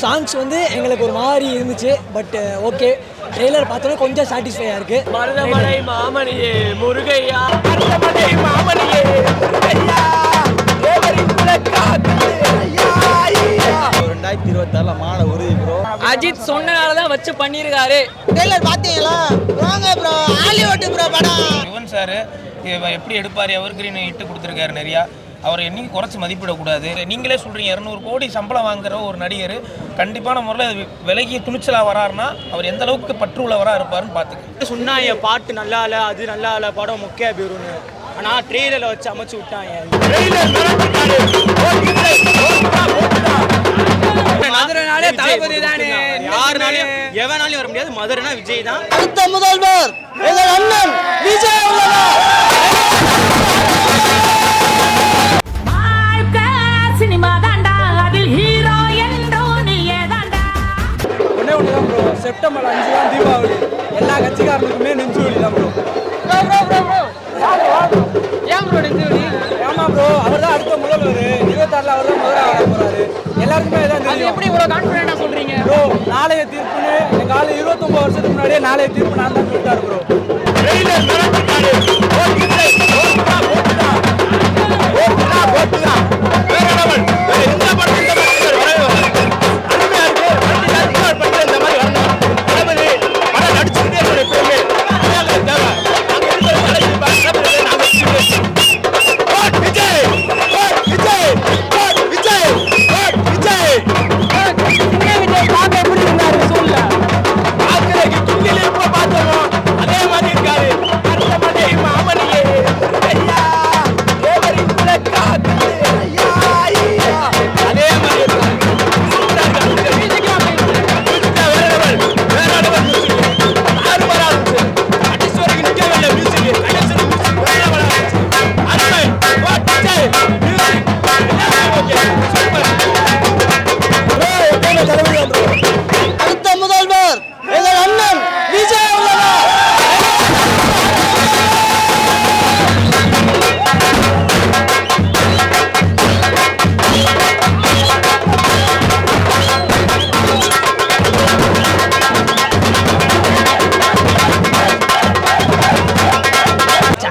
Songs வந்து எங்களுக்கு ஒரு மாதிரி இருந்துச்சு பட் ஓகே ட்ரெய்லர் பார்த்தோன்னே கொஞ்சம் சாட்டிஸ்ஃபையாக இருக்குது மருதமலை மாமணியே முருகையா. மருதமலை மாமணியே முருகையா. ரெண்டாயிரத்தி இருபத்தாறுல மாட உறுதி ப்ரோ அஜித் சொன்னனால தான் வச்சு பண்ணியிருக்காரு ட்ரெய்லர் பார்த்தீங்களா? வாங்க ப்ரோ ஹாலிவுட் ப்ரோ படம். யுவன் சார் எப்படி எடுப்பார்? எவர் கிரீன் இட்டு கொடுத்துருக்காரு நிறையா. அவரை என்னைக்கும் குறைச்சி மதிப்பிடக்கூடாது? நீங்களே சொல்கிறீங்க இரநூறு கோடி சம்பளம் வாங்குற ஒரு நடிகர் கண்டிப்பான முறையில் விலகிய துணிச்சலாக வராருன்னா அவர் எந்த அளவுக்கு பற்று உள்ளவராக இருப்பாருன்னு பார்த்துக்க சொன்னாங்க பாட்டு நல்லா இல்லை அது நல்லா இல்லை படம் முக்கிய போயிரும்னு ஆனால் ட்ரெயிலரில் வச்சு அமைச்சு விட்டாங்க. எவனாலையும் வர முடியாது. மதுரைனா விஜய் தான். அடுத்த முதல்வர் எங்கள் அண்ணன் விஜய் ஒன்றே ஒன்று தான் ப்ரோ செப்டம்பர் அஞ்சு தான் தீபாவளி. எல்லா கட்சிக்காரனுக்குமே நெஞ்சு வலி தான் ப்ரோ ஏன் ப்ரோ நெஞ்சு ஆமா ப்ரோ அவர் தான் அடுத்த முதல்வர். இருபத்தாறில் அவர் தான் முதல்வர் வர போறாரு. எல்லாருக்குமே இதான் எப்படி இவ்வளோ கான்ஃபிடென்ட்டாக சொல்கிறீங்க ப்ரோ நாளைய தீர்ப்புன்னு எங்க ஆளு இருபத்தொன்பது வருஷத்துக்கு முன்னாடியே நாளைய தீர்ப்பு நான் தான் சொல்லிட்டாரு ப்ரோ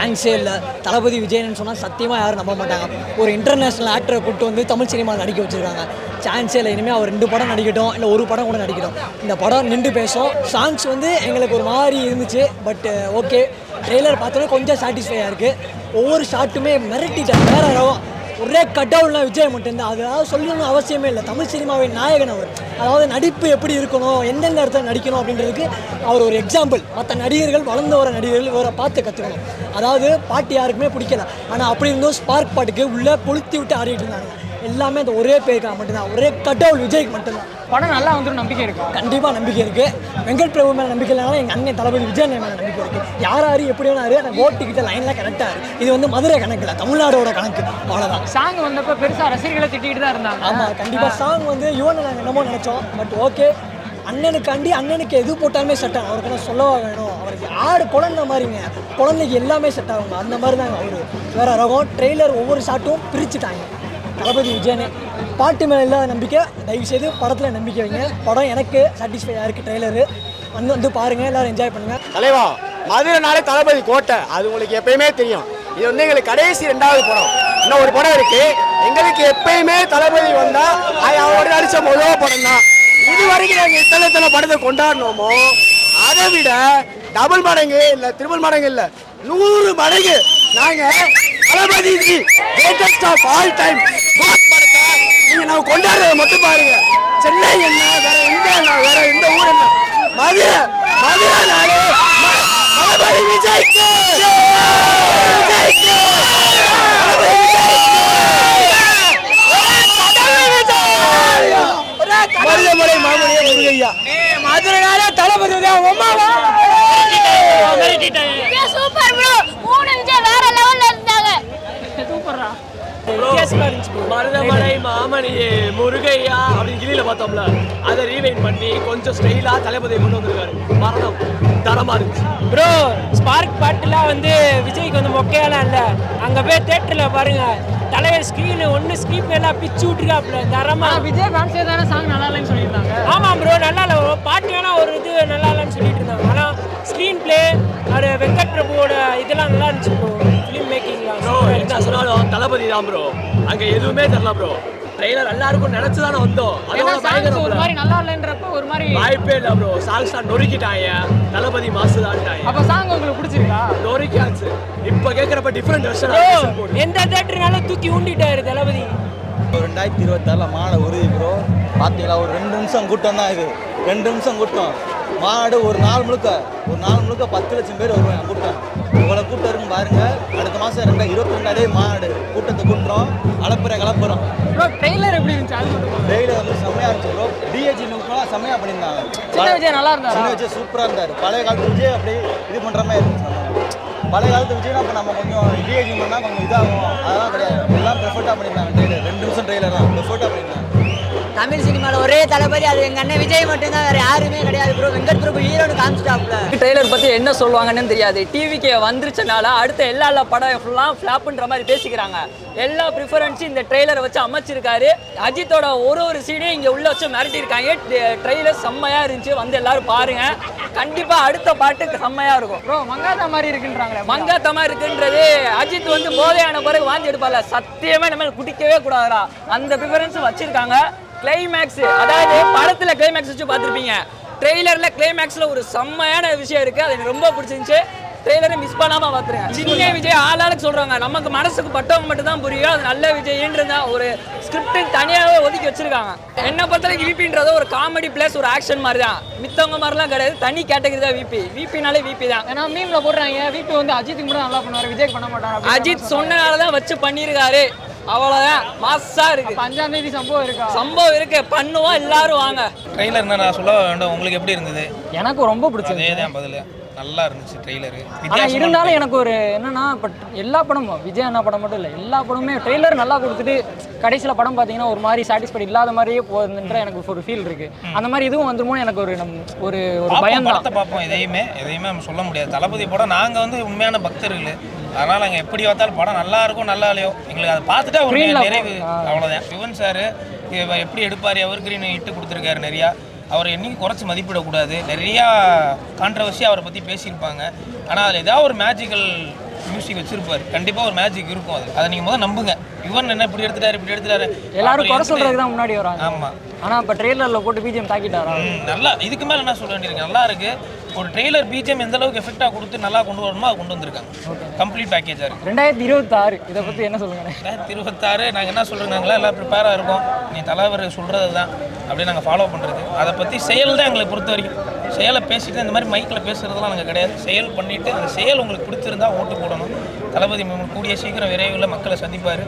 சான்ஸே இல்லை தளபதி விஜயன்னு சொன்னால் சத்தியமாக யாரும் நம்ப மாட்டாங்க. ஒரு இன்டர்நேஷ்னல் ஆக்டரை கூப்பிட்டு வந்து தமிழ் சினிமாவில் நடிக்க வச்சுருக்காங்க. சான்ஸே இல்லை இனிமேல் அவர் ரெண்டு படம் நடிக்கட்டும் இல்லை ஒரு படம் கூட நடிக்கட்டும். இந்த படம் நின்று பேசும். சாங்ஸ் வந்து எங்களுக்கு ஒரு மாதிரி இருந்துச்சு பட் ஓகே ட்ரெய்லர் பார்த்தோன்னே கொஞ்சம் சாட்டிஸ்ஃபையாக இருக்குது ஒவ்வொரு ஷாட்டுமே மிரட்டிட்டேன் வேறு ரகம் ஒரே கடவுள்னா விஜய் மட்டும்தான் அது அதாவது சொல்லணும்னு அவசியமே இல்லை. தமிழ் சினிமாவின் நாயகன் அவர். அதாவது நடிப்பு எப்படி இருக்கணும் எந்தெந்த இடத்துல நடிக்கணும் அப்படின்றதுக்கு அவர் ஒரு எக்ஸாம்பிள் மற்ற நடிகர்கள் வளர்ந்து வர நடிகர்கள் இவரை பார்த்து கற்றுக்கணும் அதாவது பாட்டு யாருக்குமே பிடிக்கல. ஆனால் அப்படி இருந்தும் ஸ்பார்க் பாட்டுக்கு உள்ளே கொளுத்தி விட்டு ஆடிட்டு இருந்தாங்க. எல்லாமே அந்த ஒரே பேருக்காக மட்டும்தான். ஒரே கடவுள் விஜய்க்கு மட்டும்தான். படம் நல்லா வந்துடும் நம்பிக்கை இருக்கு? கண்டிப்பாக நம்பிக்கை இருக்குது வெங்கட் பிரபு மேலே நம்பிக்கை இல்லைனாலும் எங்கள் அண்ணன் தளபதி விஜய் மேலே நம்பிக்கை இருக்குது யார் யார் எப்படி வேணாரு அந்த ஓட்டு கிட்ட லைன்லாம் கரெக்டாக இருக்குது இது வந்து மதுரை கணக்கில் தமிழ்நாடோட கணக்கு. அவ்வளோதான் சாங் வந்தப்போ பெருசாக ரசிகர்களை திட்டிட்டு தான் இருந்தாங்க. ஆமாம் கண்டிப்பாக சாங் வந்து யுவனை நாங்கள் என்னமோ நினச்சோம். பட் ஓகே அண்ணனுக்காண்டி அண்ணனுக்கு எது போட்டாலுமே செட் ஆகும் அவருக்கு என்ன சொல்லவா வேணும். அவருக்கு ஆடு குழந்தை மாதிரிங்க? குழந்தைக்கு எல்லாமே செட் ஆகுங்க. அந்த மாதிரி தாங்க அவர். வேற ரகம் ட்ரெய்லர் ஒவ்வொரு ஷாட்டும் பிரிச்சுட்டாங்க. தளபதி விஜயனே பாட்டு மேலே இல்லாத நம்பிக்கை. தயவு செய்து படத்தில் நம்பிக்கை வைங்க. படம் எனக்கு சாட்டிஸ்ஃபையாக இருக்குது ட்ரெய்லரு வந்து வந்து பாருங்கள் எல்லோரும் என்ஜாய் பண்ணுங்கள் தலைவா மதுரைனாலே தளபதி கோட்டை. அது உங்களுக்கு எப்பயுமே தெரியும். இது வந்து எங்களுக்கு கடைசி ரெண்டாவது படம். இன்னும் ஒரு படம் இருக்கு. எங்களுக்கு எப்பயுமே தளபதி வந்தா அது அவரோட நடிச்ச முதல் படம் தான் இது வரைக்கும் நாங்கள் இத்தனை இத்தனை படத்தை கொண்டாடினோமோ அதை விட டபுள் மடங்கு இல்ல ட்ரிபிள் மடங்கு இல்ல நூறு மடங்கு நாங்க Thalapathy greatest of all time நீங்க நம்ம கொண்டாடுறத மட்டும் பாருங்க. சென்னை என்ன வேற எங்க என்ன வேற எந்த ஊர் என்ன? மதுரை மதுரை நாடு. ம- தளபதி விஜய்க்கு. விஜய்க்கு. தளபதி விஜய்க்கு. மருதமலை மாமனியா முருகையா. மதுரைனால தளபதி உமாவா சூப்பர் ப்ரோ மூணு விஜய் வேற லெவல்ல இருந்தாங்க மருதமலை மாமணியே முருகையா அப்படின்னு கிளியில பார்த்தோம்ல. அதை ரீவைன் பண்ணி கொஞ்சம் ஸ்டைலா தளபதியை கொண்டு வந்திருக்காரு. மரணம். தரமா இருந்துச்சு. ப்ரோ ஸ்பார்க் பாட்டுலாம் வந்து விஜய்க்கு வந்து மொக்கையெல்லாம் இல்லை. அங்கே போய் தேட்டரில் பாருங்க. தலைவர் ஸ்க்ரீனு ஒன்று ஸ்க்ரீன் எல்லாம் பிச்சு விட்டுருக்காப்புல தரமா விஜய் ஃபேன்ஸே தானே சாங் நல்லா இல்லைன்னு சொல்லியிருந்தாங்க. நல்லா இல்லை. பாட்டு வேணா ஒரு இது நல்லா இல்லைன்னு சொல்லிட்டு இருந்தாங்க. ஆனால் ஸ்க்ரீன் பிளே அது வெங்கட் பிரபுவோட இதெல்லாம் நல்லா இருந்துச்சு ப்ரோ ஃபிலிம் மேக்கிங்லாம் ப்ரோ என்ன சொன்னாலும் தளபதி தான் ப்ரோ அங்க எதுவுமே தெரியல ப்ரோ ட்ரெய்லர் எல்லாருக்கும் நினைச்சு தானே வந்தோம் அதோட பயங்கரம் ஒரு. மாதிரி நல்லா இல்லைன்றப்ப ஒரு மாதிரி வாய்ப்பே இல்லை ப்ரோ சாங்ஸ் தான் நொறுக்கிட்டாங்க. தளபதி மாசு தான்ட்டாங்க சாங் உங்களுக்கு பிடிச்சிருக்கா? நொறுக்கியாச்சு. இப்போ கேட்குறப்ப டிஃப்ரெண்ட் ப்ரோ வெர்ஷன் எந்த தேட்டர்னாலும் தூக்கி ஊண்டிட்டாரு தளபதி. ஒரு ரெண்டாயிரத்தி இருபத்தாறில் மாடை உறுதி ப்ரோ பார்த்தீங்களா ஒரு ரெண்டு நிமிஷம் கூட்டம் தான் இது. ரெண்டு நிமிஷம் கூட்டம். மாடு ஒரு நாள் முழுக்க ஒரு நாள் முழுக்க பத்து லட்சம் பேர் வருவாங்க கூட்டம். இவ்வளோ கூட்டம் இருக்குன்னு பாருங்க அடுத்த மாதம் ரெண்டா இருபத்தி ரெண்டாதே மாடு கூட்டத்தை கூட்டுறோம் அளப்புற கலப்புறோம். ப்ரோ ட்ரெய்லர் எப்படி இருந்துச்சு? அது மட்டும் டெய்லி வந்து செம்மையாக இருந்துச்சு ப்ரோ டிஹெச்சி நுக்கெல்லாம் செம்மையாக பண்ணியிருந்தாங்க. சின்ன விஜய் நல்லா இருந்தாரா? சின்ன விஜய் சூப்பராக இருந்தார். பழைய காலத்து விஜய் அப்படி இது பண்ணுற மாதிரி இருந்துச்சு. பழைய காலத்து விஜய்னா இப்போ நம்ம கொஞ்சம் டிஹெச்சி பண்ணால் கொஞ்சம் இதாகும். அதெல்லாம் கிடையாது. எல்லாம் பெர்ஃபெக்டாக பண்ணியிருந்தாங்க ட்ரெயிலர் ரெண்டு நிமிஷம் ட்ரெயிலர் தான். பெர்ஃபெக்டாக பண்ணியிருந்தாங்க. தமிழ் சினிமாவில் ஒரே தளபதி அது எங்கள் அண்ணன் விஜய் மட்டும்தான் வேறு யாருமே கிடையாது. ப்ரோ வெங்கட் பிரபு ஹீரோனு காமிச்சிட்டாப்ல ட்ரெய்லர் பற்றி என்ன சொல்லுவாங்கன்னு தெரியாது. டிவிக்கு வந்துருச்சனால அடுத்த எல்லா எல்லா படம் ஃபுல்லாக ஃப்ளாப்புன்ற மாதிரி பேசிக்கிறாங்க. எல்லா ப்ரிஃபரன்ஸும் இந்த ட்ரெய்லரை வச்சு அமைச்சிருக்காரு. அஜித்தோட ஒரு ஒரு சீனையும் இங்கே உள்ள வச்சு மிரட்டியிருக்காங்க. ட்ரெய்லர் செம்மையாக இருந்துச்சு. வந்து எல்லாரும் பாருங்க. கண்டிப்பாக அடுத்த பாட்டு செம்மையாக இருக்கும். ப்ரோ மங்காத்தா மாதிரி இருக்குன்றாங்களே மங்காத்தமா இருக்குன்றது அஜித் வந்து போதையான பிறகு வாந்தி எடுப்பார்ல. சத்தியமா நம்ம குடிக்கவே கூடாதுடா. அந்த ப்ரிஃபரன்ஸ் வச்சிருக்காங்க. கிளைமேக்ஸ் அதாவது படத்துல கிளைமேக்ஸ் வச்சு பார்த்துருப்பீங்க. ட்ரெய்லர்ல கிளைமேக்ஸ்ல ஒரு செம்மையான விஷயம் இருக்கு. அது எனக்கு ரொம்ப பிடிச்சிருந்துச்சு. ட்ரெய்லரை மிஸ் பண்ணாம பார்த்துருங்க. சின்ன விஜய் ஆளாளுக்கு சொல்றாங்க. நமக்கு மனசுக்கு பட்டவங்க மட்டும் தான் புரியும். அது நல்ல விஜய்ன்றதா ஒரு ஸ்கிரிப்ட் தனியாகவே ஒதுக்கி வச்சிருக்காங்க. என்ன பொறுத்தவரைக்கும் விபின்றது ஒரு காமெடி பிளஸ் ஒரு ஆக்ஷன் மாதிரி தான் மித்தவங்க மாதிரிலாம் கிடையாது. தனி கேட்டகரி தான் விபி விபினாலே விபி தான். ஏன்னா மீம்ல போடுறாங்க. வீட்டு வந்து அஜித்துக்கு மட்டும் நல்லா பண்ணுவாரு. விஜய் பண்ண மாட்டாங்க அஜித் சொன்னனால தான் வச்சு பண்ணியிருக்காரு. அவ்வளோதான் மாசா இருக்கு. அஞ்சாம் தேதி சம்பவம் இருக்கா? சம்பவம் இருக்கு. பண்ணுவோம் எல்லாரும் வாங்க. ட்ரெய்லர் என்ன நான் சொல்ல வேண்டும். உங்களுக்கு எப்படி இருந்தது? எனக்கு ரொம்ப பிடிச்சது அதே தான் பதில். நல்லா இருந்துச்சு ட்ரெய்லரு ஆனா இருந்தாலும் எனக்கு ஒரு என்னன்னா பட் எல்லா படமும் விஜய் அண்ணா படம் மட்டும் இல்லை எல்லா படமுமே ட்ரெய்லர் நல்லா கொடுத்துட்டு கடைசியில் படம் பார்த்தீங்கன்னா ஒரு மாதிரி சாட்டிஸ்ஃபைட் இல்லாத மாதிரியே போகுதுன்ற எனக்கு ஒரு ஃபீல் இருக்கு. அந்த மாதிரி இதுவும் வந்துருமோ எனக்கு ஒரு நம் ஒரு ஒரு பயம் தான் பார்ப்போம் எதையுமே எதையுமே நம்ம சொல்ல முடியாது. தளபதி படம் நாங்கள் வந்து உண்மையான பக்தர்கள். அதனால் நாங்கள் எப்படி பார்த்தாலும் படம் நல்லா இருக்கும் நல்லா இல்லையோ. எங்களுக்கு அதை பார்த்துட்டா ஒரு நிறைவு. அவ்வளோதான் சிவன் சார் எப்படி எடுப்பார் எவர் கிரீன் இட்டு கொடுத்துருக்காரு நிறையா. அவரை என்னைக்கும் குறைச்சி மதிப்பிடக்கூடாது. நிறையா கான்ட்ரவர்சி அவரை பற்றி பேசியிருப்பாங்க. ஆனால் அதில் ஏதாவது ஒரு மேஜிக்கல் மியூசிக் வச்சிருப்பாரு. கண்டிப்பாக ஒரு மேஜிக் இருக்கும் அது அதை நீங்கள் முதல்ல நம்புங்க. யுவன் என்ன இப்படி எடுத்துட்டாரு இப்படி எடுத்துட்டாரு. எல்லாரும் குறை சொல்றதுக்கு தான் முன்னாடி வராங்க. ஆமாம் ஆனா இப்போ ட்ரெய்லரில் போட்டு பிஜிஎம் தாக்கிட்டாரா? நல்லா இதுக்கு மேல என்ன சொல்ல வேண்டியிருக்கு? நல்லா இருக்கு. ஒரு ட்ரெய்லர் பிஜிஎம் எந்த அளவுக்கு எஃபெக்டாக கொடுத்து நல்லா கொண்டு வரணுமோ அதை கொண்டு வந்திருக்காங்க. கம்ப்ளீட் பேக்கேஜாக இருக்கு. ரெண்டாயிரத்தி இருபத்தாறு இதை பத்தி என்ன சொல்லுங்க? ரெண்டாயிரத்தி இருபத்தாறு நாங்கள் என்ன சொல்கிறோம் நாங்களா எல்லாம் ப்ரிப்பேராக இருக்கோம். நீ தலைவர் சொல்கிறது தான். அப்படியே நாங்கள் ஃபாலோ பண்ணுறது அதை பற்றி செயல் தான் எங்களை பொறுத்த வரைக்கும். செயலை பேசிட்டு இந்த மாதிரி மைக்கில் பேசுகிறதுலாம் நாங்கள் கிடையாது. செயல் பண்ணிவிட்டு அந்த செயல் உங்களுக்கு பிடிச்சிருந்தா ஓட்டு போடணும். தளபதி கூடிய சீக்கிரம் விரைவில் மக்களை சந்திப்பார்.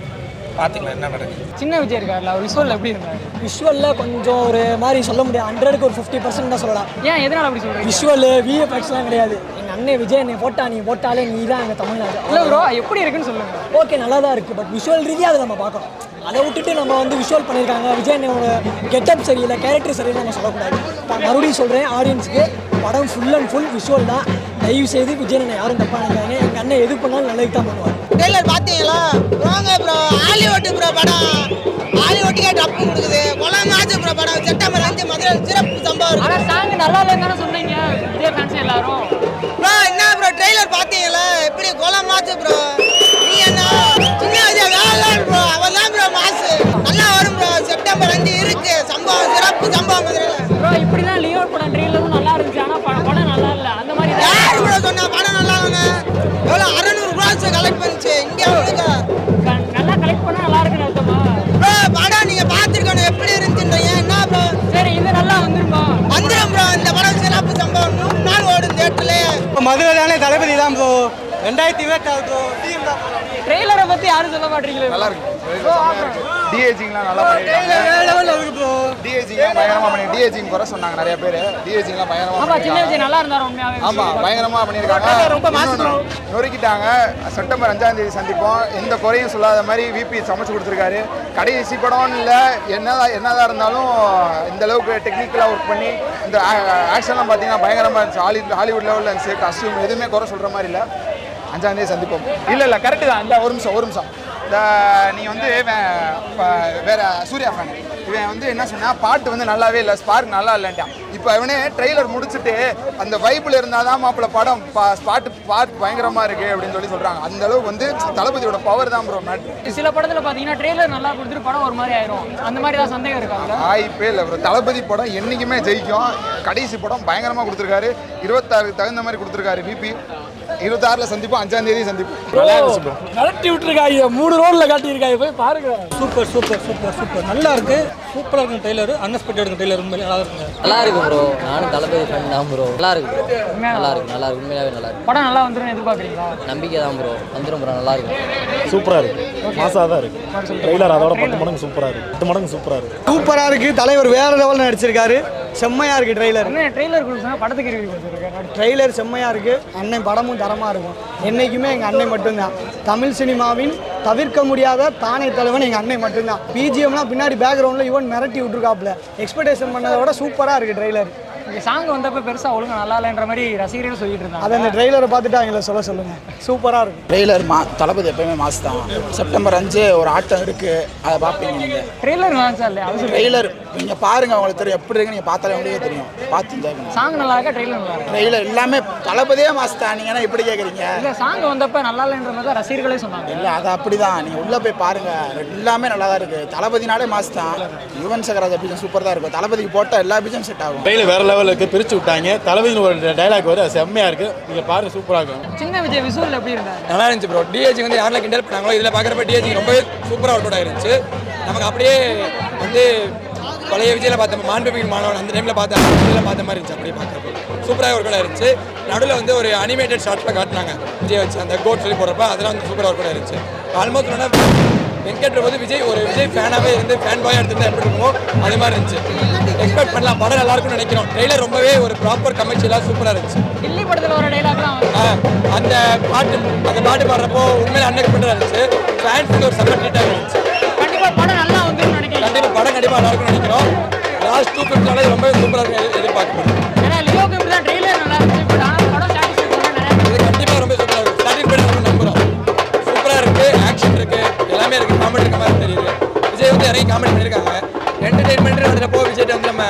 பார்த்துக்கலாம் என்ன நடக்குது? சின்ன விஜய் இருக்காருல்ல அவர் விஷுவல் எப்படி இருந்தாரு? விஷுவலில் கொஞ்சம் ஒரு மாதிரி சொல்ல முடியாது. ஹண்ட்ரடுக்கு ஒரு ஃபிஃப்டி பர்சன்ட் தான் சொல்லலாம். ஏன் எதனால அப்படி சொல்றீங்க? விஷுவல் விஎஃப்எக்ஸ்லாம் கிடையாது. எங்கள் அண்ணன் விஜய் நீ போட்டா நீ போட்டாலே நீ தான் எங்கள் தமிழ்நாடு. இல்ல ப்ரோ எப்படி இருக்குன்னு சொல்லுங்க. ஓகே நல்லா தான் இருக்குது பட் விஷுவல் ரீதியாக அதை நம்ம பார்க்கணும். அதை விட்டுட்டு நம்ம வந்து விஷுவல் பண்ணியிருக்காங்க. விஜய் அண்ணனோட கெட்டப் சரியில்லை கேரக்டர் சரியில்லை நம்ம சொல்லக்கூடாது. நான் மறுபடியும் சொல்கிறேன் ஆடியன்ஸுக்கு படம் ஃபுல் அண்ட் ஃபுல் விஷுவல் தான். தயவு செய்து விஜய் அண்ணன் யாரும் தப்பாக நினைக்காங்க எங்கள் அண்ணன் எது பண்ணாலும் நல்லதுக்கு தான் பண்ணுவார். ட்ரெய்லர் பார்த்தீங்களா? வாங்க ப்ரோ ஹாலிவுட் ப்ரோ படம். ஹாலிவுட்டுக்கே டப்பு கொடுக்குது. கொலம் ஆச்சு ப்ரோ படம். செப்டம்பர் அஞ்சு மதுரை சிறப்பு சம்பவம் இருக்கு. ஆனா சாங் நல்லா இல்லைன்னு சொன்னீங்க. விஜய் ஃபேன்ஸ் எல்லாரும். ப்ரோ என்ன ப்ரோ ட்ரெய்லர் பார்த்தீங்களா? எப்படி கொலம் ஆச்சு ப்ரோ நீ என்ன? சின்ன விஜய் வேலை ப்ரோ அவன் தான் ப்ரோ மாசு. நல்லா வரும் ப்ரோ செப்டம்பர் அஞ்சு இருக்கு. சம்பவம் சிறப்பு சம்பவம் ப்ரோ இப்படிதான் லியோ படம் ட்ரெயிலரும் டிஏஜிங்லாம் நல்லா பண்ணிருக்காங்க. டிஏஜிங்லாம் பயங்கரமா பண்ணி டிஏஜிங் குறை சொன்னாங்க நிறைய பேர். டிஏஜிங்லாம் பயங்கரமா ஆமா சின்ன பண்ணிருக்காங்க. விஜய் நல்லா இருந்தாரு உண்மையாவே. ஆமா பயங்கரமா பண்ணிருக்காங்க. இன்னொன்னு, நொறுக்கிட்டாங்க. செப்டம்பர் அஞ்சாம் தேதி சந்திப்போம். எந்த குறையும் சொல்லாத மாதிரி விபி சமைச்சு கொடுத்துருக்காரு. கடைசி படம்னு இல்லை. என்னதான் என்னதான் இருந்தாலும் இந்த அளவுக்கு டெக்னிக்கலாக ஒர்க் பண்ணி இந்த ஆக்ஷன்லாம் பார்த்தீங்கன்னா பயங்கரமாக இருந்துச்சு. ஹாலிவுட் ஹாலிவுட் லெவலில் இருந்துச்சு. கஸ்டியூம் எதுவுமே குறை சொல்கிற மாதிரி இல்லை. அஞ்சாம் தேதி சந்திப்போம். இல்லை இல்லை கரெக்டு தான். இல்லை ஒரு நிமிஷம் ஒரு நிமிஷம். நீ வந்து வேற சூர்யா ஃபேன் இவன் வந்து என்ன சொன்னா பாட்டு வந்து நல்லாவே இல்லை ஸ்பார்க் நல்லா இல்லைன்ட்டான். இப்போ இவனே ட்ரெய்லர் முடிச்சுட்டு அந்த வைப்பில் இருந்தால் தான் மாப்பிள்ள படம் ஸ்பாட்டு பாட்டு பயங்கரமா இருக்கு அப்படின்னு சொல்லி சொல்றாங்க. அந்த அளவுக்கு வந்து தளபதியோட பவர் தான் ப்ரோ மேட்ரு சில படத்துல பாத்தீங்கன்னா ட்ரெய்லர் நல்லா கொடுத்துட்டு படம் ஒரு மாதிரி ஆயிரும். அந்த மாதிரி தான் சந்தேகம் இருக்காங்க வாய்ப்பே இல்லை ப்ரோ தளபதி படம் என்னைக்குமே ஜெயிக்கும். கடைசி படம் பயங்கரமாக கொடுத்துருக்காரு. இருபத்தாறுக்கு தகுந்த மாதிரி கொடுத்துருக்காரு விபி இருபத்தாறில் சந்திப்போம் அஞ்சாம் தேதி சந்திப்போம். கலட்டி விட்டுருக்காங்க மூணு ரோட்ல காட்டியிருக்காங்க போய் பாருங்க. Super super super super. நல்லா இருக்கு. சூப்பராக இருக்கும் டெய்லர் அன்எக்ஸ்பெக்டட் இருக்கும் டெய்லர் உண்மையிலே நல்லா இருக்குங்க. நல்லா இருக்கு ப்ரோ நானும் தளபதி ஃபேன் தான் ப்ரோ நல்லா இருக்கு ப்ரோ நல்லா இருக்கு நல்லா இருக்கு. உண்மையாவே நல்லா இருக்கு. படம் நல்லா வந்துரும் எதிர்பார்க்குறீங்களா? நம்பிக்கை தான் ப்ரோ வந்துடும் ப்ரோ நல்லா இருக்கும் சூப்பராக இருக்கு. மாசாக தான் இருக்கு. ட்ரெய்லர் அதோட பத்து மடங்கு சூப்பராக இருக்கு. பத்து மடங்கு சூப்பராக இருக்கு. சூப்பரா இருக்கு. தலைவர் வேற லெவல் நடிச்சிருக்காரு. செம்மையா இருக்கு ட்ரெய்லர். என்ன ட்ரெய்லர் கொடுத்தா? படத்துக்கு ரிவ்யூ கொடுத்துருக்கேன் ட்ரெய்லர் செம்மையா இருக்கு. அண்ணன் படமும் தரமா இருக்கும். என்னைக்குமே எங்க அண்ணன் மட்டும்தான். தமிழ் சினிமாவின் தவிர்க்க முடியாத தானே தலைவன் எங்க அண்ணன் மட்டும்தான். பிஜிஎம்லாம் பின்னாடி பேக்ரவுண்ட்ல இவன் மிரட்டி விட்டுருக்காப்ல எக்ஸ்பெக்டேஷன் பண்ணதை விட சூப்பரா இருக்கு ட்ரெய்லர் இங்கே சாங் வந்தப்ப பெருசா ஒழுங்கா நல்லா இல்லைன்ற மாதிரி ரசிகர்கள் சொல்லிட்டு இருந்தாங்க. அதை அந்த ட்ரெய்லரை பார்த்துட்டு அவங்கள சொல்ல சொல்லுங்க. சூப்பரா இருக்கும் ட்ரெய்லர் மா தளபதி எப்பயுமே மாஸ் தான் செப்டம்பர் அஞ்சு ஒரு ஆட்டம் இருக்கு. அதை பார்ப்பீங்க நீங்கள் ட்ரெய்லர் நல்லா சொல்லு ட்ரெய்லர் நீங்கள் பாருங்க உங்களுக்கு தெரியும். எப்படி இருக்கு நீங்கள் பார்த்தாலே உங்களுக்கே தெரியும். பார்த்து பண்ணுங்க. சாங் நல்லா இருக்கா ட்ரெய்லர் நல்லா இருக்கா ட்ரெய்லர் எல்லாமே தளபதியே மாஸ் தான் நீங்கள் என்ன எப்படி கேட்குறீங்க இல்ல சாங் வந்தப்ப நல்லா இல்லைன்ற மாதிரி தான் ரசிகர்களே சொன்னாங்க. இல்லை அது அப்படிதான். நீங்கள் உள்ளே போய் பாருங்க. எல்லாமே நல்லா தான் இருக்குது தளபதினாலே மாஸ் தான் யுவன் சகராஜா பீஜம் சூப்பர் தான் இருக்கும். தளபதிக்கு போட்டால் எல்லா பீஜம் செட் ஆகும். ட்ரெயிலர் வேற லெவலில் இருக்கு பிரிச்சு விட்டாங்க. தலைவலின்னு ஒரு டைலாக் வரும் அது செம்மையா இருக்கு. நீங்க பாருங்க சூப்பராக இருக்கும். சின்ன விஜய் விசுவல் எப்படி இருந்தாரு? நல்லா இருந்துச்சு ப்ரோ டிஏஜி வந்து யாரில் கிண்டல் பண்ணாங்களோ இதில் பார்க்குறப்ப டிஏஜி ரொம்பவே சூப்பராக ஒர்க் அவுட் ஆயிருந்துச்சு. நமக்கு அப்படியே வந்து பழைய விஜயில் பார்த்த மாண்புமிகு மாணவன் அந்த டைமில் பார்த்த விஜயில் பார்த்த மாதிரி இருந்துச்சு அப்படியே பார்க்குறப்போ. சூப்பராக ஒர்க் அவுட் இருந்துச்சு. நடுவில் வந்து ஒரு அனிமேட்டட் ஷார்ட்ஸில் காட்டினாங்க. விஜய் வச்சு அந்த கோட் சொல்லி போடுறப்ப அதெல்லாம் வந்து சூப்பராக ஒர்க் அவுட் இருந்துச்சு. ஆல்மோஸ்ட் என்ன வெங்கட் போது விஜய் ஒரு விஜய் ஃபேனாகவே இருந்து ஃபேன் பாயாக எடுத்துருந்தா எப்படி இருக்குமோ அது மாதிரி இருந்துச்சு. எக்ஸ்பெக்ட் பண்ணலாம். படம் நல்லா இருக்கும்னு நினைக்கிறோம். ட்ரெய்லர் ரொம்பவே ஒரு ப்ராப்பர் கமர்ஷியலாக சூப்பராக இருந்துச்சு. கில்லி படத்துல வர டைலாக்லாம் அந்த பாட்டு அந்த பாட்டு பாடுறப்போ உண்மையில அன்எக்ஸ்பெக்டடாக இருந்துச்சு. ஃபேன்ஸுக்கு ஒரு செம்ம ட்ரீட்டாக இருந்துச்சு. கண்டிப்பாக நல்லா இருக்கும்னு நினைக்கிறோம் லாஸ்ட் டூ ஃபிஃப்டாலே ரொம்ப சூப்பராக இருக்கும் எதிர்பார்க்கணும் இது கண்டிப்பாக ரொம்ப சூப்பராக இருக்கும் ஸ்டார்டிங் பண்ணி நம்ம நம்புகிறோம் சூப்பராக இருக்குது ஆக்ஷன் இருக்குது எல்லாமே இருக்குது காமெடி இருக்க மாதிரி தெரியுது. விஜய் வந்து இறங்கி காமெடி பண்ணியிருக்காங்க என்டர்டெயின்மெண்ட் வந்துட்டப்போ விஜய் வந்து நம்ம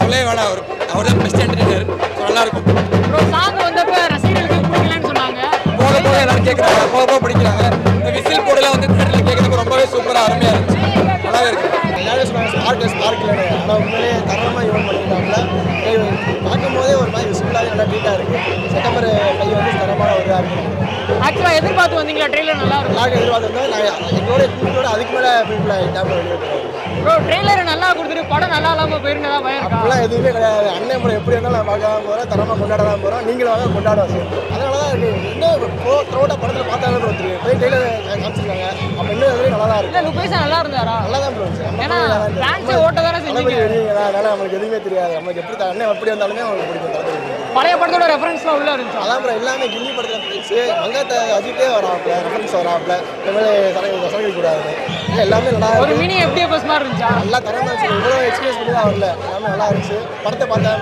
சொல்லவே வேணாம். அவர் அவர் தான் பெஸ்ட் என்டர்டெய்னர் நல்லா இருக்கும் ப்ரோ சாங் வந்தப்ப ரசிகர்களுக்கு பிடிக்கலன்னு சொன்னாங்க. போக போக எல்லாரும் கேட்குறாங்க போக போக பிடிக்கிறாங்க. இந்த விசில் போடலாம் வந்து எல்லாரும் சொன்னாங்க ஸ்பார்க் ஸ்பார்க் இல்லைன்னு ஆனால் உண்மையிலே தரமாக யுவன் பண்ணியிருக்காங்கள பார்க்கும் போதே ஒரு மாதிரி விசிபிளாகவே நல்லா நீட்டாக இருக்குது செப்டம்பர் கை வந்து தரமான ஒரு இதாக இருக்குது ஆக்சுவலாக எதிர்பார்த்து வந்தீங்களா? ட்ரெய்லர் நல்லா இருக்கும் நாங்கள் எதிர்பார்த்தோம்னா நாங்கள் எங்களோட கூட்டோட அதுக்கு மேலே பீப்புள் ஆகிட்டாங்க வெளியே ப்ரோ ட்ரெய்லர் நல்லா கொடுத்துட்டு படம் நல்லா இல்லாமல் போயிருந்ததா பயம் அப்படிலாம் எதுவுமே கிடையாது. அண்ணன் படம் எப்படி இருந்தாலும் நான் பார்க்க தான் போகிறோம் தரமாக கொண்டாட தான் போகிறோம் நீங்களும் வாங்க கொண்டாடுவோம் அதனால தான் இருக்கு ப்ரோ க்ரௌடாக படத்தில் பார்த்தாலும் ப்ரோ தெரியும். போய் டெய்லர் காமிச்சிருக்காங்க. அப்போ அதுவே நல்லா தான் இல்லை இருக்கும் லுபேஷா நல்லா இருந்தாரா? நல்லா தான் ப்ரோ ஏன்னா பிளான்ஸை ஓட்ட தானே செஞ்சீங்க அதனால நம்மளுக்கு எதுவுமே தெரியாது. நம்மளுக்கு எப்படி த- அண்ணன் எப்படி வந்தாலுமே அவங்களுக்கு பிடிக்கும். பழைய படத்தோட ரெஃபரன்ஸ்லாம் உள்ள இருந்துச்சு? அதான் ப்ரோ எல்லாமே கில்லி படத்தில் ஃப்ரெண்ட்ஸு மங்காத்த அஜித்தே வராப்ல ரெஃபரன்ஸ் வராப்ல. இந்த மாதிரி சரக்கு கூடாது. எல்லாமே நல்லா ஒரு இருக்கு. மினி எப்படி பஸ் மாதிரி இருந்துச்சா? நல்லா தரமாக இருந்துச்சு. இவ்வளோ எக்ஸ்பீரியன்ஸ் பண்ணி தான் வரல. எல்லாமே நல்லா இருந்துச்சு. படத்தை பார்த்தா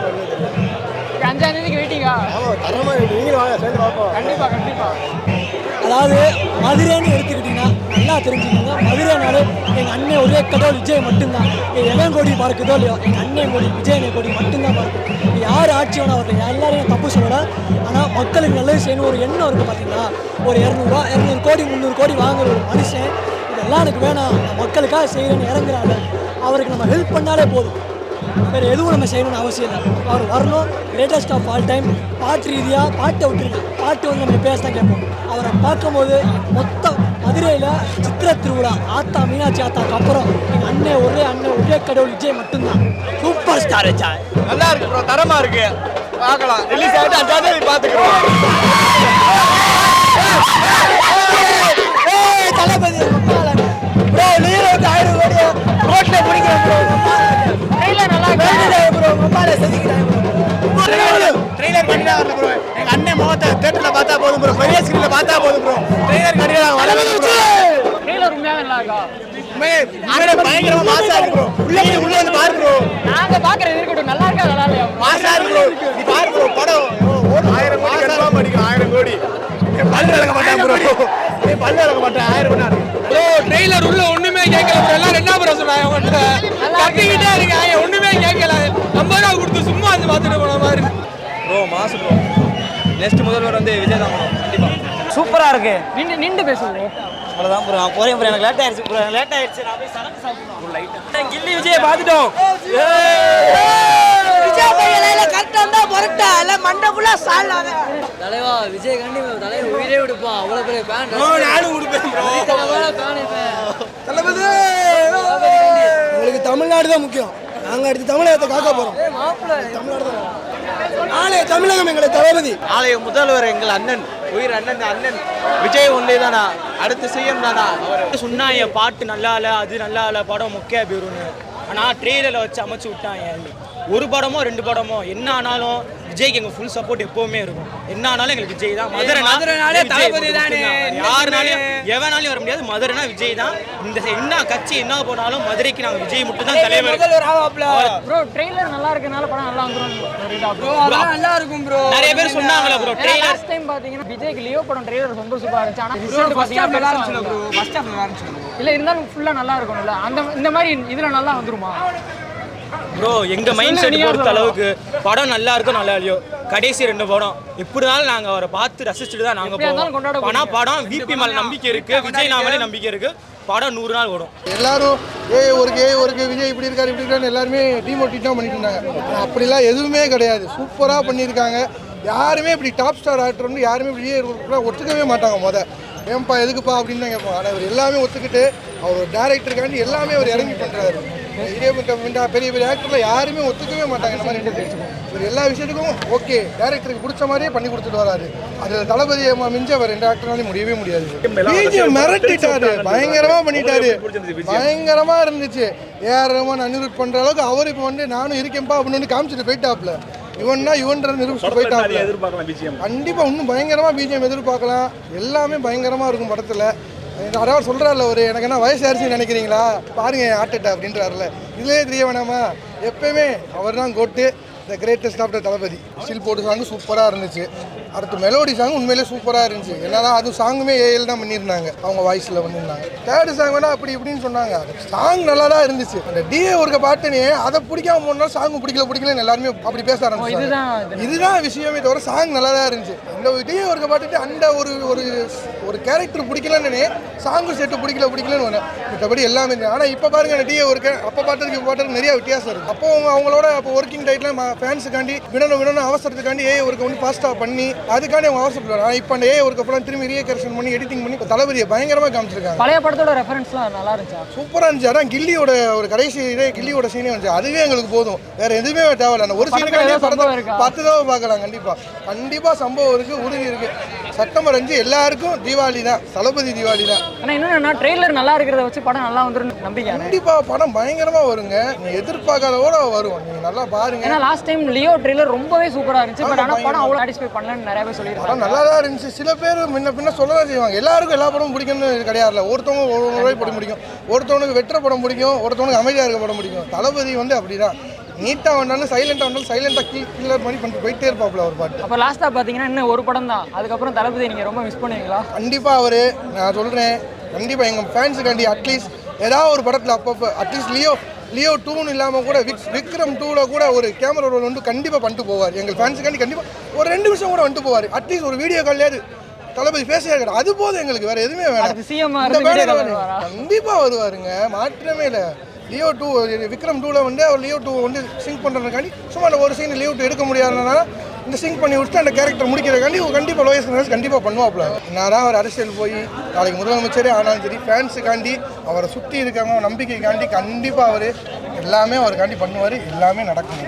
தெரியும் அஞ்சாம் தேதிக்கு வெயிட்டிங்கா தரமாக நீங்களும் வாங்க சேர்ந்து பார்ப்போம். கண்டிப்பா கண்டிப்பா. அதாவது மதுரைன்னு எடுத்துக்கிட்டிங்கன்னா நல்லா தெரிஞ்சுக்கோங்க. மதுரைனாலே எங்கள் அண்ணன் ஒரே கடவுள் விஜய் மட்டும்தான். எங்கள் எவன் கோடி பார்க்குதோ இல்லையோ எங்கள் அண்ணன் கோடி விஜய் கோடி மட்டும்தான் பார்க்கும். யார் ஆட்சி வேணா வரல எல்லாரையும் தப்பு சொல்லல. ஆனால் மக்களுக்கு நல்லது செய்யணும் ஒரு எண்ணம் இருக்குது பார்த்தீங்களா ஒரு இரநூறுவா இரநூறு கோடி முந்நூறு கோடி வாங்குற ஒரு மனுஷன் இதெல்லாம் எனக்கு வேணாம். மக்களுக்காக செய்கிறேன்னு இறங்குறாங்க. அவருக்கு நம்ம ஹெல்ப் பண்ணாலே போதும். வேறு எதுவும் நம்ம செய்யணும்னு அவசியம் இல்லை அவர் வரணும் கிரேட்டஸ்ட் ஆஃப் ஆல் டைம் பாட்டு ரீதியாக பாட்டை விட்டுருக்கு பாட்டு வந்து நம்ம பேச தான் கேட்போம் அவரை பார்க்கும்போது மொத்த மதுரையில் சித்திர திருவிழா ஆத்தா மீனாட்சி ஆத்தாக்கு அப்புறம் எங்கள் அண்ணன் ஒரே அண்ணன் ஒரே கடவுள் விஜய் மட்டும்தான் சூப்பர் ஸ்டார் விஜய் நல்லா இருக்கு ப்ரோ தரமாக இருக்கு பார்க்கலாம் ரிலீஸ் ஆகிட்டு அஞ்சாம் தேதி பார்த்துக்கிறோம் தளபதி ப்ரோ லீரோக்கு ஆயிரம் கோடி ரோட்டில் பிடிக்கிறேன் ப்ரோ ட்ரெய்லர் நல்லா ட்ரெய்லர் பண்ணி தான் வரல ப்ரோ எங்கள் அண்ணன் முகத்தை தேட்டரில் பார்த்தா போதும் ப்ரோ பெரிய ஸ்க்ரீனில் பார்த்தா போதும் ப்ரோ ட்ரெய்லர் தான் வரல ப்ரோ ட்ரெய்லர் உண்மையாவே நல்லா இருக்கா? உண்மையிலே பயங்கரமாக மாசா இருக்கு ப்ரோ உள்ள போய் உள்ள வந்து பாரு ப்ரோ நாங்க பாக்குறது இருக்கட்டும் நல்லா இருக்கா நல்லா இல்லையா? மாசா இருக்கு ப்ரோ நீ பாரு ப்ரோ படம். ஆயிரம் கோடி கன்ஃபார்ம் அடிக்கும் ஆயிரம் கோடி. பல்லு விளக்க மாட்டான் ப்ரோ பல்லு இறக்க மாட்டேன் ஆயிரம் ப்ரோ ட்ரெய்லர் உள்ள ஒண்ணுமே கேட்கல எல்லாம் ரெண்டாம் ப்ரோ சொன்னாங்க அவன்கிட்ட கத்திக்கிட்டே இருக்காங்க. ஒண்ணுமே கேட்கல ஐம்பது ரூபா கொடுத்து சும்மா வந்து பார்த்துட்டு போன மாதிரி. ப்ரோ மாசு ப்ரோ. நெக்ஸ்ட் முதல்வர் வந்து விஜய் தான் கண்டிப்பா. சூப்பரா இருக்கு. நின்று நின்று பேசுவோம் அவ்வளோதான் ப்ரோ. நான் போறேன் ப்ரோ. எனக்கு லேட் ஆயிடுச்சு ப்ரோ. எனக்கு லேட் ஆயிடுச்சு. நான் போய் சரக்கு சாப்பிடணும். லைட்டாக கில்லி விஜயை பார்த்துட்டோம். விஜய் பையன் கரெக்டா இருந்தா பொருட்டா. இல்ல மண்டை ஃபுல்லா சாலாத தலைவா விஜய் கண்டி தலைவர் உயிரே விடுப்பான் அவ்வளோ பெரிய ஃபேன் நானும் கொடுப்பேன் உங்களுக்கு தமிழ்நாடு தான் முக்கியம். நாங்கள் அடுத்து தமிழகத்தை காக்க போகிறோம் தமிழ்நாடு தான். நாளைய தமிழகம் எங்களை தளபதி. நாளைய முதல்வர் எங்கள் அண்ணன் உயிர் அண்ணன் அண்ணன். விஜய் ஒன்லே தானா? அடுத்து சிஎம் தானா? அவர். சொன்னாங்க பாட்டு நல்லா இல்லை அது நல்லா இல்லை படம் முக்கிய போயிரும்னு ஆனால் ட்ரெயிலரில் வச்சு அமைச்சு விட்டாங்க ஒரு படமோ ரெண்டு படமோ என்ன ஆனாலும் விஜய்க்கு எங்க ஃபுல் சப்போர்ட் எப்பவுமே இருக்கும். என்ன ஆனாலும் எங்களுக்கு விஜய் தான். மதுரைனா மதுரைனாலே தளபதி தானே. யாருனாலையும் எவனாலையும் வர முடியாது. மதுரைனா விஜய் தான். இந்த என்ன கட்சி என்ன போனாலும் மதுரைக்கு நாங்கள் விஜய் மட்டும் தான் தலைவர். ப்ரோ ட்ரெய்லர் நல்லா இருக்கனால படம் நல்லா வந்துரும். ப்ரோ நல்லா இருக்கும் ப்ரோ நிறைய பேர் சொன்னாங்களே ப்ரோ ட்ரெயிலர் லாஸ்ட் டைம் பாத்தீங்கன்னா விஜய்க்கு லியோ படம் ட்ரெய்லர் ரொம்ப சூப்பரா இருந்துச்சு. ஆனா ப்ரோ ரிசல்ட் ஃபர்ஸ்ட் ஹாஃப் நல்லா இருந்துச்சு பாத்தீங்கன்னா ப்ரோ ஃபர்ஸ்ட் ஹாஃப் நல்லா இருந்துச்சு இல்ல இருந்தாலும் ஃபுல்லா நல்லா இருக்கணும்ல அந்த இந்த மாதிரி இதுல நல்லா வந்துருமா? ப்ரோ எங்க மைண்ட் செட் பொறுத்த அளவுக்கு படம் நல்லா இருக்கும் நல்லா இல்லையோ கடைசி ரெண்டு படம். எப்படினாலும் நாங்க அவரை பார்த்து ரசிச்சுட்டு தான் நாங்க எப்படியா இருந்தாலும் கொண்டாட போவோம் ஆனா படம் விபி மேல நம்பிக்கை இருக்கு விஜய் நாமலே நம்பிக்கை இருக்கு. படம் நூறு நாள் ஓடும். எல்லாரும் ஏ ஒரு ஏ ஒரு விஜய் இப்படி இருக்காரு இப்படி இருக்காரு எல்லாருமே டிமோட்டிவ் தான் பண்ணிட்டு இருந்தாங்க. அப்படிலாம் எதுவுமே கிடையாது. சூப்பராக பண்ணியிருக்காங்க. யாருமே இப்படி டாப் ஸ்டார் ஆக்டர் வந்து யாருமே இப்படி விஜய் இருக்கிறதெல்லாம் ஒத்துக்கவே மாட்டாங்க முத. ஏன்பா எதுக்குப்பா அப்படின்னு தான் கேட்போம். ஆனால் இவர் எல்லாமே ஒத்துக்கிட்டு அவர் டேரக்டருக்காண்டி எல்லாமே அவர் இறங்கி பண்ணுறாரு இதே பெரிய பெரிய ஆக்டரில் யாருமே ஒத்துக்கவே மாட்டாங்க. இந்த மாதிரி இவர் எல்லா விஷயத்துக்கும் ஓகே டேரக்டருக்கு பிடிச்ச மாதிரியே பண்ணி கொடுத்துட்டு வராரு. அதில் தளபதியை ம- மிஞ்ச அவர் ரெண்டு ஆக்டராலையும் முடியவே முடியாது. பிஜிஎம் மிரட்டிட்டாரு. பயங்கரமா பண்ணிட்டாரு. பயங்கரமா இருந்துச்சு. ஏஆர் ரஹ்மான் அனிருத் பண்ற அளவுக்கு அவர் இப்போ வந்து நானும் இருக்கேன்ப்பா அப்படின்னு காமிச்சிட்டு போயிட்டாப்ல இவன்னா இவன்ற நிரூபிச்சு போயிட்டாப்ல எதிர்பார்க்கலாம் பிஜிஎம் கண்டிப்பா இன்னும் பயங்கரமா பிஜிஎம் எதிர்பார்க்கலாம். எல்லாமே பயங்கரமா இருக்கும் படத்துல. அதாவது சொல்கிறார்ல ஒரு எனக்கு என்ன வயசு ஆயிடுச்சுன்னு நினைக்கிறீங்களா? பாருங்க ஆட்டட்டா அப்படின்றாருல. இதுலயே தெரிய வேணாமா எப்பயுமே அவர் தான் GOAT the greatest of the Thalapathy. Still போட்டு சாங் சூப்பராக இருந்துச்சு. அடுத்து மெலோடி சாங் உண்மையிலே சூப்பராக இருந்துச்சு. என்னதான் அது சாங்குமே ஏஎல் தான் பண்ணியிருந்தாங்க. அவங்க வாய்ஸில் பண்ணியிருந்தாங்க. தேர்டு சாங் வேணா அப்படி இப்படின்னு சொன்னாங்க. சாங் நல்லா தான் இருந்துச்சு. அந்த டிஏ ஒருக்க பாட்டுனே அதை பிடிக்காம போனால் சாங் பிடிக்கல பிடிக்கலன்னு எல்லாருமே அப்படி பேச ஆரம்பிச்சாங்க. இதுதான் இது. இதுதான் விஷயமே தவிர சாங் நல்லா தான் இருந்துச்சு இந்த டிஏ ஒருக்க பாட்டுட்டு அந்த ஒரு ஒரு ஒரு கேரக்டர் பிடிக்கலன்னு சாங்கு செட்டு பிடிக்கல பிடிக்கலன்னு ஒன்று மற்றபடி எல்லாமே இருந்துச்சு. ஆனா இப்போ பாருங்க அந்த டிஏ ஒருக்க அப்போ பாட்டுக்கு இப்போ பாட்டுக்கு நிறைய வித்தியாசம் இருக்கு. அப்போ அவங்க அவங்களோட அப்போ ஒர்க்கிங் டைட்ல ஃபேன்ஸுக்காண்டி விடணும் விடணும் அவசரத்துக்காண்டி ஏ ஒர்க்கை வந்து ஃபாஸ்ட்டாக பண்ணி அதுக்காண்டி அவங்க அவசரப்படுவாங்க ஆனால் இப்போ அந்த ஏ ஒர்க்கை ஃபுல்லாக திரும்பி ரீகரெக்ஷன் பண்ணி எடிட்டிங் பண்ணி இப்ப தளபதியை பயங்கரமாக காமிச்சிருக்காங்க. பழைய படத்தோட ரெஃபரன்ஸ்லாம் நல்லா இருந்துச்சா? சூப்பராக இருந்துச்சு. அதான் கில்லியோட ஒரு கடைசி இதே கில்லியோட சீனே வந்துச்சு. அதுவே எங்களுக்கு போதும். வேற எதுவுமே தேவையில்ல. அந்த ஒரு சீனுக்காண்டி படத்தை? பத்து தடவை பார்க்கலாம் கண்டிப்பா. கண்டிப்பா சம்பவம் இருக்கு உறுதி இருக்கு. செப்டம்பர் அஞ்சு எல்லாருக்கும் தீபாவளி தான். தளபதி தீபாவளி தான். ஆனா இன்னொன்னு ட்ரெய்லர் நல்லா இருக்கிறத வச்சு படம் நல்லா வந்துரும் நம்பிக்கை கண்டிப்பா படம் பயங்கரமா வருங்க. எதிர்பார்க்காதோட வரும். நீங்க நல்லா பாருங்க. ஏன்னா லாஸ்ட் டைம் லியோ ட்ரெய்லர் ரொம்பவே சூப்பரா இருந்துச்சு. பட் ஆனா படம் அவ்வளோ சாட்டிஸ்ஃபை பண்ணலன்னு நிறைய பேர் சொல்லியிருக்காங்க நல்லா தான் இருந்துச்சு. சில பேர் முன்ன பின்ன சொல்ல தான் செய்வாங்க. எல்லாருக்கும் எல்லா படமும் பிடிக்கும்னு கிடையாதுல ஒருத்தவங்க ஒரு மாதிரி படம் பிடிக்கும். ஒருத்தவனுக்கு வெற்ற படம் பிடிக்கும். ஒருத்தவனுக்கு அமைதியாக இருக்க படம் பிடிக்கும். தளபதி வந்து அப்படிதான். நீட்டாக வந்தாலும் சைலண்டாக வந்தாலும் சைலண்டாக கீழ் கில்லர் பண்ணி பண்ணிட்டு போயிட்டே இருப்பாப்புல ஒரு பாட்டு. அப்போ லாஸ்ட்டாக பார்த்தீங்கன்னா இன்னும் ஒரு படம் தான். அதுக்கப்புறம் தளபதி நீங்கள் ரொம்ப மிஸ் பண்ணுவீங்களா கண்டிப்பாக அவர் நான் சொல்கிறேன் கண்டிப்பாக எங்கள் ஃபேன்ஸுக்காண்டி அட்லீஸ்ட் ஏதாவது ஒரு படத்தில் அப்பப்போ அட்லீஸ்ட் லியோ லியோ டூன்னு இல்லாமல் கூட விக் விக்ரம் டூவில் கூட ஒரு கேமரா ரோல் வந்து கண்டிப்பாக பண்ணிட்டு போவார். எங்கள் ஃபேன்ஸுக்காண்டி கண்டிப்பாக ஒரு ரெண்டு நிமிஷம் கூட வந்துட்டு போவார். அட்லீஸ்ட் ஒரு வீடியோ கால்லையாவது தளபதி பேச இருக்காரு அது போதும் எங்களுக்கு வேற எதுவுமே வேணாம். அதுக்கு சிஎம் இந்த இருந்து வேலையில வீடியோ வேணும். வருவாரா? கண்டிப்பா வருவாருங்க. மாற்றமே இல்லை. லியோ டூ விக்ரம் டூவில் வந்து அவர் லியோ டூ வந்து சிங்க் பண்ணுறதுக்காண்டி சும்மா ஒரு சீன் லியோ டூ எடுக்க முடியாதனால இந்த சிங்க் பண்ணி விட்டு அந்த கேரக்டர் முடிக்கிறதுக்காண்டி கண்டிப்பாக லோயஸ் கணேஷ் கண்டிப்பாக பண்ணுவாப்ல நான் அவர் அரசியல் போய் நாளைக்கு முதலமைச்சரே ஆனாலும் சரி ஃபேன்ஸுக்காண்டி அவரை சுற்றி இருக்கவங்க நம்பிக்கைக்காண்டி கண்டிப்பாக அவர் எல்லாமே அவருக்காண்டி பண்ணுவார் எல்லாமே நடக்கும்.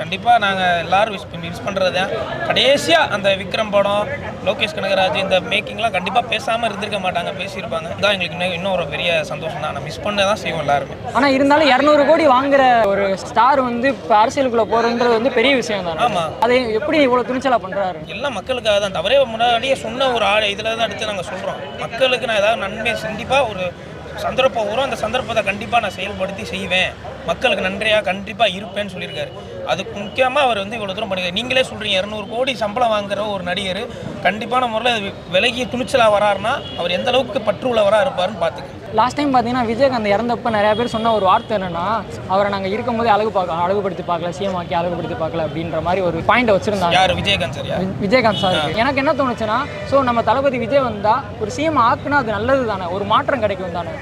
கண்டிப்பாக நாங்கள் எல்லாரும் விஷ் விஷ் பண்ணுறது தான் கடைசியாக அந்த விக்ரம் படம் லோகேஷ் கனகராஜ் இந்த மேக்கிங்லாம் கண்டிப்பாக பேசாமல் இருந்திருக்க மாட்டாங்க பேசியிருப்பாங்க. தான் எங்களுக்கு இன்னும் இன்னும் ஒரு பெரிய சந்தோஷம் தான். நான் மிஸ் பண்ண தான் செய்வோம் எல்லாருமே. ஆனால் இருந்தாலும் இரநூறு கோடி வாங்குற ஒரு ஸ்டார் வந்து இப்போ அரசியலுக்குள்ள போறதுன்றது வந்து பெரிய விஷயம் தானே? ஆமா. அதை எப்படி இவ்வளோ துணிச்சலா பண்றாரு? எல்லாம் மக்களுக்காக தான். தவறே முன்னாடியே சொன்ன ஒரு ஆள் இதில் தான் எடுத்து நாங்கள் சொல்கிறோம் மக்களுக்கு நான் ஏதாவது நன்மை கண்டிப்பாக ஒரு சந்தர்ப்பம் வரும் அந்த சந்தர்ப்பத்தை கண்டிப்பாக நான் செயல்படுத்தி செய்வேன். மக்களுக்கு நன்றியாக கண்டிப்பாக இருப்பேன்னு சொல்லியிருக்காரு. அதுக்கு முக்கியமாக அவர் வந்து இவ்வளோ தூரம் பண்ணிருக்காரு நீங்களே சொல்கிறீங்க இரநூறு கோடி சம்பளம் வாங்குற ஒரு நடிகர் கண்டிப்பான முறையில் விலகி துணிச்சலாக வராருன்னா அவர் எந்த அளவுக்கு பற்று உள்ளவராக இருப்பாருன்னு பார்த்துக்கு லாஸ்ட் டைம் பார்த்தீங்கன்னா விஜயகாந்த் இறந்தப்ப நிறைய பேர் சொன்ன ஒரு வார்த்தை என்னன்னா அவரை நாங்கள் இருக்கும்போதே அழகு பார்க்க அழகுபடுத்தி பார்க்கல சிஎம் ஆக்கி அழகுபடுத்தி பார்க்கல அப்படின்ற மாதிரி ஒரு பாயிண்ட் வச்சிருந்தாங்க. யார்? விஜயகாந்த் சரியா வி- விஜயகாந்த் சார் எனக்கு என்ன தோணுச்சுன்னா ஸோ நம்ம தளபதி விஜய் வந்தா ஒரு சிஎம் ஆக்குனா அது நல்லது தானே ஒரு மாற்றம் கிடைக்கும் தானே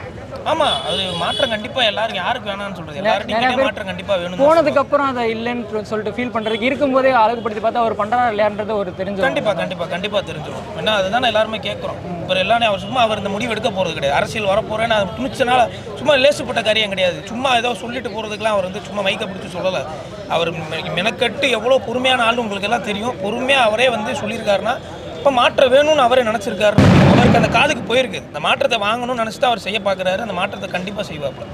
ஆமா அது மாற்றம் கண்டிப்பா எல்லாருக்கும் யாருக்கு வேணாம்னு சொல்றது? பேர் மாற்றம் கண்டிப்பா வேணும் போனதுக்கு அப்புறம் அதை இல்லைன்னு சொல்லிட்டு ஃபீல் பண்றதுக்கு இருக்கும்போதே அழகுபடுத்தி பார்த்தா அவர் பண்றாரா இல்லையான்றது ஒரு தெரிஞ்சு கண்டிப்பா கண்டிப்பா கண்டிப்பா தெரிஞ்சிடும். ஏன்னா அதுதானே எல்லாருமே கேட்குறோம் இப்போ எல்லாமே அவர் சும்மா அவர் இந்த முடிவு எடுக்க போறது கிடையாது. அரசியல் வரப்போறேன்னு அது துணிச்சனால சும்மா லேசுப்பட்ட காரியம் கிடையாது. சும்மா ஏதோ சொல்லிட்டு போறதுக்குலாம் அவர் வந்து சும்மா மைக்க பிடிச்சி சொல்லலை. அவர் மெனக்கட்டு எவ்வளோ பொறுமையான ஆள் உங்களுக்கு எல்லாம் தெரியும். பொறுமையாக அவரே வந்து சொல்லியிருக்காருன்னா இப்போ மாற்றம் வேணும்னு அவரே நினச்சிருக்காரு அவருக்கு அந்த காதுக்கு போயிருக்கு. இந்த மாற்றத்தை வாங்கணும்னு நினச்சிட்டு அவர் செய்ய பார்க்குறாரு. அந்த மாற்றத்தை கண்டிப்பாக செய்வாப்புல.